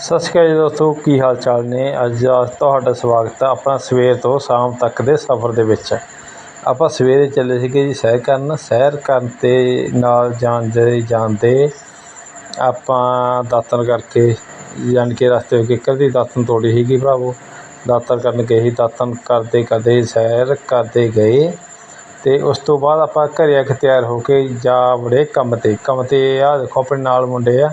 ਸਤਿ ਸ਼੍ਰੀ ਅਕਾਲ ਜੀ ਦੋਸਤੋ, ਕੀ ਹਾਲ ਚਾਲ ਨੇ? ਅੱਜ ਦਾ ਤੁਹਾਡਾ ਸਵਾਗਤ ਹੈ ਆਪਣਾ ਸਵੇਰ ਤੋਂ ਸ਼ਾਮ ਤੱਕ ਦੇ ਸਫ਼ਰ ਦੇ ਵਿੱਚ। ਆਪਾਂ ਸਵੇਰੇ ਚੱਲੇ ਸੀਗੇ ਜੀ ਸੈਰ ਕਰਨ। ਸੈਰ ਕਰਨ ਤੇ ਨਾਲ ਜਾਂਦੇ ਜਾਂਦੇ ਆਪਾਂ ਦਾਤਨ ਕਰਕੇ ਯਾਨੀ ਕਿ ਰਸਤੇ ਵਿੱਚ ਕਿੱਕਰ ਦੀ ਦਾਤਨ ਤੋੜੀ ਸੀਗੀ ਭਰਾਵੋ। ਦਾਤਨ ਕਰਨ ਗਏ ਸੀ। ਦਾਤਨ ਕਰਦੇ ਕਰਦੇ ਸੈਰ ਕਰਦੇ ਗਏ ਤੇ ਉਸ ਤੋਂ ਬਾਅਦ ਆਪਾਂ ਘਰੇ ਆ ਕੇ ਤਿਆਰ ਹੋ ਕੇ ਜਾ ਵੜੇ ਕੰਮ ਤੇ। ਕੰਮ ਤੇ ਆ ਦੇਖੋ, ਆਪਣੇ ਨਾਲ ਮੁੰਡੇ ਆ।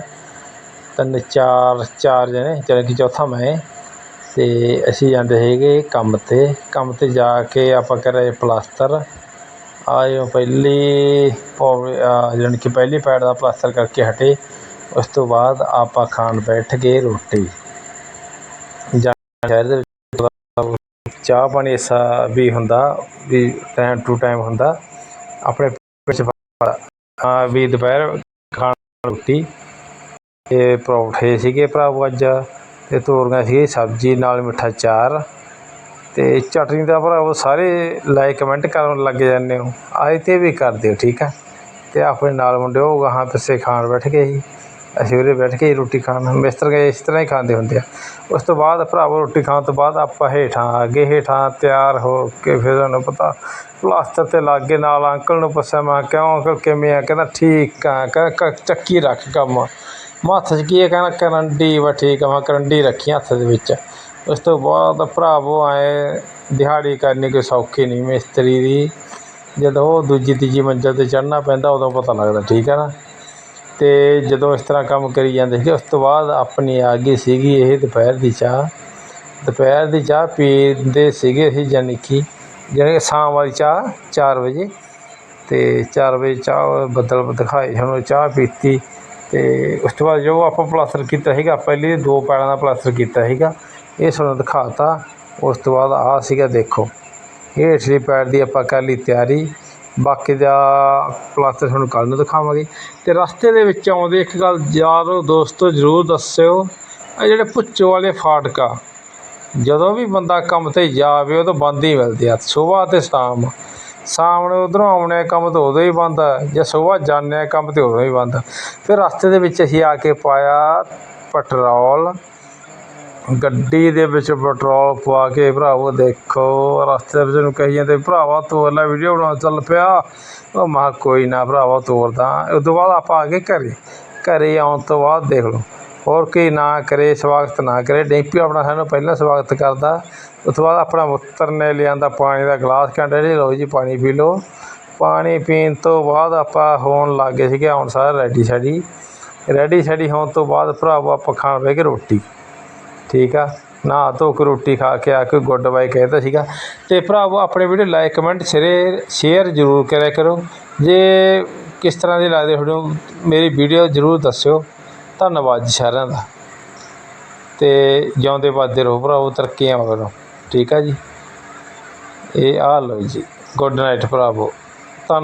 ਤਿੰਨ, ਚਾਰ ਚਾਰ ਜਣੇ, ਜਾਣੀ ਕਿ ਚੌਥਾ ਮੈਂ। ਅਤੇ ਅਸੀਂ ਜਾਂਦੇ ਸੀਗੇ ਕੰਮ ਤੇ। ਕੰਮ ਤੇ ਜਾ ਕੇ ਆਪਾਂ ਕਰੇ ਪਲਾਸਟਰ। ਆਇਓ ਪਹਿਲੀ ਪੌ- ਜਾਣੀ ਕਿ ਪਹਿਲੀ ਪੈੜ ਦਾ ਪਲਾਸਟਰ ਕਰਕੇ ਹਟੇ। ਉਸ ਤੋਂ ਬਾਅਦ ਆਪਾਂ ਖਾਣ ਬੈਠ ਗਏ ਰੋਟੀ। ਜਾਂ ਸ਼ਹਿਰ ਦੇ ਵਿੱਚ ਚਾਹ ਪਾਣੀ ਐਸਾ ਵੀ ਹੁੰਦਾ, ਵੀ ਟਾਈਮ ਟੂ ਟਾਈਮ ਹੁੰਦਾ। ਆਪਣੇ ਵਿੱਚ ਵੀ ਦੁਪਹਿਰ ਖਾਣ ਰੋਟੀ। ਤੇ ਪਰੌਂਠੇ ਸੀਗੇ ਭਰਾਵੋ ਅੱਜ ਅਤੇ ਤੋਰੀਆਂ ਸੀ ਸਬਜ਼ੀ, ਨਾਲ ਮਿੱਠਾ ਚਾਰ ਅਤੇ ਚਟਨੀ ਦਾ ਭਰਾਵੋ ਸਾਰੇ ਲਾਈਕ ਕਮੈਂਟ ਕਰਨ ਲੱਗ ਜਾਂਦੇ ਹੋ। ਆਏ ਤੇ ਵੀ ਕਰ ਦਿਓ, ਠੀਕ ਆ? ਅਤੇ ਆਪਣੇ ਨਾਲ ਮੁੰਡੇ ਉਹ ਗਾਹਾਂ ਪਿੱਛੇ ਖਾਣ ਬੈਠ ਗਏ ਸੀ। ਅਸੀਂ ਉਰੇ ਬੈਠ ਕੇ ਹੀ ਰੋਟੀ ਖਾਣ ਮਿਸਤਰ ਗਏ, ਇਸ ਤਰ੍ਹਾਂ ਹੀ ਖਾਂਦੇ ਹੁੰਦੇ ਆ। ਉਸ ਤੋਂ ਬਾਅਦ ਭਰਾਵੋ ਰੋਟੀ ਖਾਣ ਤੋਂ ਬਾਅਦ ਆਪਾਂ ਹੇਠਾਂ ਆ ਗਏ ਹੇਠਾਂ ਤਿਆਰ ਹੋ ਕੇ ਫਿਰ ਤੁਹਾਨੂੰ ਪਤਾ ਪਲਾਸਟਰ ਤੇ ਲੱਗ ਗਏ ਨਾਲ ਅੰਕਲ ਨੂੰ ਪੁੱਛਿਆ, ਮੈਂ ਕਿਉਂ ਅੰਕਲ, ਕਿਵੇਂ ਆ? ਕਹਿੰਦਾ, ਠੀਕ ਆ ਕਹਿੰਦਾ ਚੱਕੀ ਰੱਖ ਕੰਮ। ਮੈਂ ਹੱਥ 'ਚ ਕੀ ਆ? ਕਹਿੰਦਾ, ਕਰੰਡੀ ਵਾ, ਠੀਕ ਆ, ਮੈਂ ਕਰੰਡੀ ਰੱਖੀ ਹੱਥ ਦੇ ਵਿੱਚ। ਉਸ ਤੋਂ ਬਾਅਦ ਭਰਾਵੋ ਆਏ, ਦਿਹਾੜੀ ਕਰਨੀ ਕੋਈ ਸੌਖੀ ਨਹੀਂ, ਮਿਸਤਰੀ ਦੀ। ਜਦੋਂ ਉਹ ਦੂਜੀ ਤੀਜੀ ਮੰਜ਼ਿਲ ਤੇ ਚੜ੍ਹਨਾ ਪੈਂਦਾ, ਉਦੋਂ ਪਤਾ ਲੱਗਦਾ, ਠੀਕ ਹੈ ਨਾ? ਅਤੇ ਜਦੋਂ ਇਸ ਤਰ੍ਹਾਂ ਕੰਮ ਕਰੀ ਜਾਂਦੇ ਸੀਗੇ ਉਸ ਤੋਂ ਬਾਅਦ ਆਪਣੀ ਆ ਗਈ ਸੀਗੀ ਇਹ ਦੁਪਹਿਰ ਦੀ ਚਾਹ। ਦੁਪਹਿਰ ਦੀ ਚਾਹ ਪੀਂਦੇ ਸੀਗੇ ਅਸੀਂ ਜਾਨੀ ਕਿ, ਜਾਣੀ ਸ਼ਾਮ ਵਾਲੀ ਚਾਹ, ਚਾਰ ਵਜੇ। ਅਤੇ ਚਾਰ ਵਜੇ ਚਾਹ ਬੱਦਲ ਦਿਖਾਏ ਸਾਨੂੰ ਚਾਹ ਪੀਤੀ। ਅਤੇ ਉਸ ਤੋਂ ਬਾਅਦ ਜੋ ਆਪਾਂ ਪਲਾਸਟਰ ਕੀਤਾ ਸੀਗਾ ਪਹਿਲੇ ਦੋ ਪੈਰਾਂ ਦਾ ਪਲਾਸਟਰ ਕੀਤਾ ਸੀਗਾ, ਇਹ ਸਾਨੂੰ ਦਿਖਾਤਾ। ਉਸ ਤੋਂ ਬਾਅਦ ਆਹ ਸੀਗਾ ਦੇਖੋ ਇਹ ਹੇਠਲੀ ਪੈਰ ਦੀ ਆਪਾਂ ਕਰ ਲਈ ਤਿਆਰੀ। ਬਾਕੀ ਦਾ ਪਲਾਸਟਰ ਤੁਹਾਨੂੰ ਕੱਲ੍ਹ ਨੂੰ ਦਿਖਾਵਾਂਗੇ। ਅਤੇ ਰਸਤੇ ਦੇ ਵਿੱਚ ਆਉਂਦੇ ਇੱਕ ਗੱਲ ਯਾਰੋ ਦੋਸਤੋ ਜ਼ਰੂਰ ਦੱਸਿਓ ਆ ਜਿਹੜੇ ਭੁੱਚੋ ਵਾਲੇ ਫਾਟਕ ਆ ਜਦੋਂ ਵੀ ਬੰਦਾ ਕੰਮ ਤੇ ਜਾਵੇ ਉਹ ਤਾਂ ਬੰਦ ਹੀ ਮਿਲਦੇ ਆ, ਸਵੇਰ ਤੇ ਸ਼ਾਮ। ਸ਼ਾਮ ਨੂੰ ਉਧਰੋਂ ਆਉਣੇ ਕੰਮ ਤਾਂ ਉਦੋਂ ਹੀ ਬੰਦ ਆ, ਜੇ ਸਵੇਰ ਜਾਂਦੇ ਆ ਕੰਮ ਤਾਂ ਉਦੋਂ ਹੀ ਬੰਦ ਆ। ਫਿਰ ਰਸਤੇ ਦੇ ਵਿੱਚ ਅਸੀਂ ਆ ਕੇ ਪਾਇਆ ਪੈਟਰੋਲ ਗੱਡੀ ਦੇ ਵਿੱਚ ਪੈਟਰੋਲ ਪਵਾ ਕੇ ਭਰਾਵੋ ਦੇਖੋ, ਰਸਤੇ ਵਿੱਚ ਨੂੰ ਕਹੀ ਜਾਂਦੇ ਭਰਾਵਾ ਤੋਰ ਲੈ, ਵੀਡੀਓ ਬਣਾ ਚੱਲ ਪਿਆ। ਉਹ ਮਾ ਕੋਈ ਨਾ ਭਰਾਵਾ, ਤੋਰਦਾ। ਉਸ ਤੋਂ ਬਾਅਦ ਆਪਾਂ ਆ ਗਏ ਘਰੇ। ਘਰੇ ਆਉਣ ਤੋਂ ਬਾਅਦ ਦੇਖ ਲਓ। ਹੋਰ ਕੀ ਨਾ ਕਰੇ, ਸਵਾਗਤ ਨਾ ਕਰੇ। ਡੈਂਪੀ ਆਪਣਾ ਸਾਨੂੰ ਪਹਿਲਾਂ ਸਵਾਗਤ ਕਰਦਾ। ਉਸ ਤੋਂ ਬਾਅਦ ਆਪਣਾ ਪੁੱਤਰ ਨੇ ਲਿਆਂਦਾ ਪਾਣੀ ਦਾ ਗਲਾਸ। ਕਹਿੰਦਾ ਜੀ ਲਓ ਜੀ, ਪਾਣੀ ਪੀ ਲਓ। ਪਾਣੀ ਪੀਣ ਤੋਂ ਬਾਅਦ ਆਪਾਂ ਹੋਣ ਲੱਗ ਗਏ ਸੀਗੇ, ਹੁਣ ਸਾਰਾ ਰੈਡੀ ਸ਼ੈਡੀ ਰੈਡੀ ਸ਼ੈਡੀ ਹੋਣ ਤੋਂ ਬਾਅਦ ਭਰਾਵੋ ਆਪਾਂ ਖਾਣ ਬਹਿ ਕੇ ਰੋਟੀ। ਠੀਕ ਆ? ਨਹਾ ਧੋ ਕੇ ਰੋਟੀ ਖਾ ਕੇ ਆ ਕੇ ਗੁੱਡ ਬਾਏ ਕਹਿੰਦਾ ਸੀਗਾ। ਤੇ ਭਰਾਵੋ, ਆਪਣੇ video like comment share share ਜ਼ਰੂਰ ਕਰਿਆ ਕਰੋ। ਜੇ ਕਿਸ ਤਰ੍ਹਾਂ ਦੇ ਲੱਗਦੇ ਤੁਹਾਨੂੰ ਮੇਰੀ ਵੀਡੀਓ ਜ਼ਰੂਰ ਦੱਸਿਓ। ਧੰਨਵਾਦ ਜੀ ਸਾਰਿਆਂ ਦਾ। ਤੇ ਜਿਉਂਦੇ ਵੱਧਦੇ ਰਹੋ ਭਰਾਵੋ, ਤਰੱਕੀਆਂ ਕਰੋ ਠੀਕ ਆ ਜੀ? ਇਹ ਆ ਲਓ ਜੀ ਗੁੱਡ ਨਾਈਟ ਭਰਾਵੋ।